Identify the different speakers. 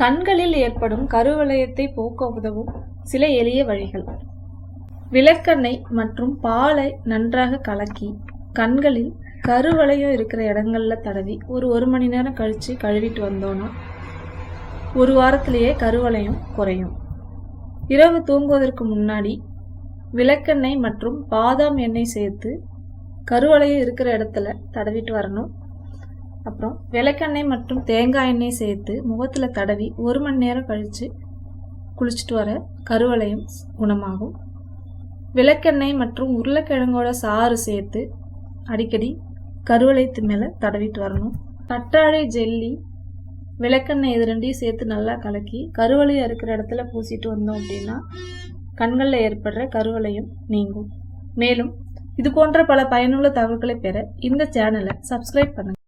Speaker 1: கண்களில் ஏற்படும் கருவளையத்தை போக்க உதவும் சில எளிய வழிகள். விளக்கெண்ணெய் மற்றும் பாலை நன்றாக கலக்கி கண்களில் கருவளையம் இருக்கிற இடங்கள்ல தடவி ஒரு ஒரு மணி நேரம் கழித்து கழுவிட்டு வந்தோன்னா ஒரு வாரத்திலேயே கருவளையம் குறையும். இரவு தூங்குவதற்கு முன்னாடி விளக்கெண்ணெய் மற்றும் பாதாம் எண்ணெய் சேர்த்து கருவளையம் இருக்கிற இடத்துல தடவிட்டு வரணும். அப்புறம் விளக்கெண்ணெய் மற்றும் தேங்காய் எண்ணெய் சேர்த்து முகத்தில் தடவி ஒரு மணி நேரம் கழித்து குளிச்சுட்டு வர கருவளையம் குணமாகும். விளக்கெண்ணெய் மற்றும் உருளைக்கிழங்கோட சாறு சேர்த்து அடிக்கடி கருவளையத்து மேலே தடவிட்டு வரணும். கற்றாழை ஜெல்லி விளக்கெண்ணெய் இது ரெண்டையும் சேர்த்து நல்லா கலக்கி கருவளையம் இருக்கிற இடத்துல பூசிட்டு வந்தோம் அப்படின்னா கண்களில் ஏற்படுற கருவளையம் நீங்கும். மேலும் இது போன்ற பல பயனுள்ள தகவல்களை பெற இந்த சேனலை சப்ஸ்கிரைப் பண்ணுங்கள்